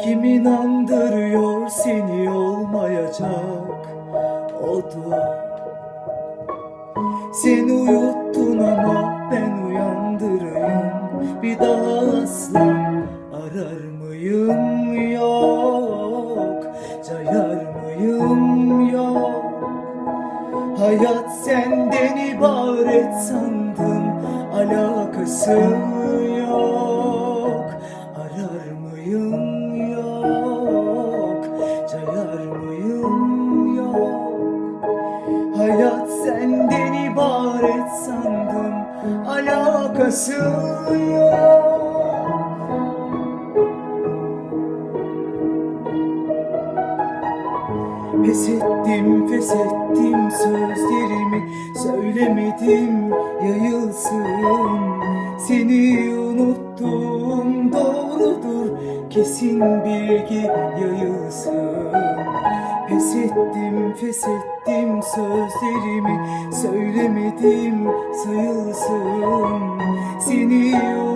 Kim inandırıyor seni olmayacak? O da Seni uyuttun ama ben uyandırayım. Bir daha asla arar mıyım? Yok. Cayar mıyım? Yok. Hayat senden ibaret sandım. Alakası yok. Mıyım? Yok. Hayat senden ibaret sandım. Alakası yok. Pes ettim, feshettim sözlerimi. Söylemedim, yayılsın. Seni unuttum, doğrudur. Kesin bilgi yayılsın Pes ettim, feshettim sözlerimi. Söylemedim, sayılsın Seni unuttum,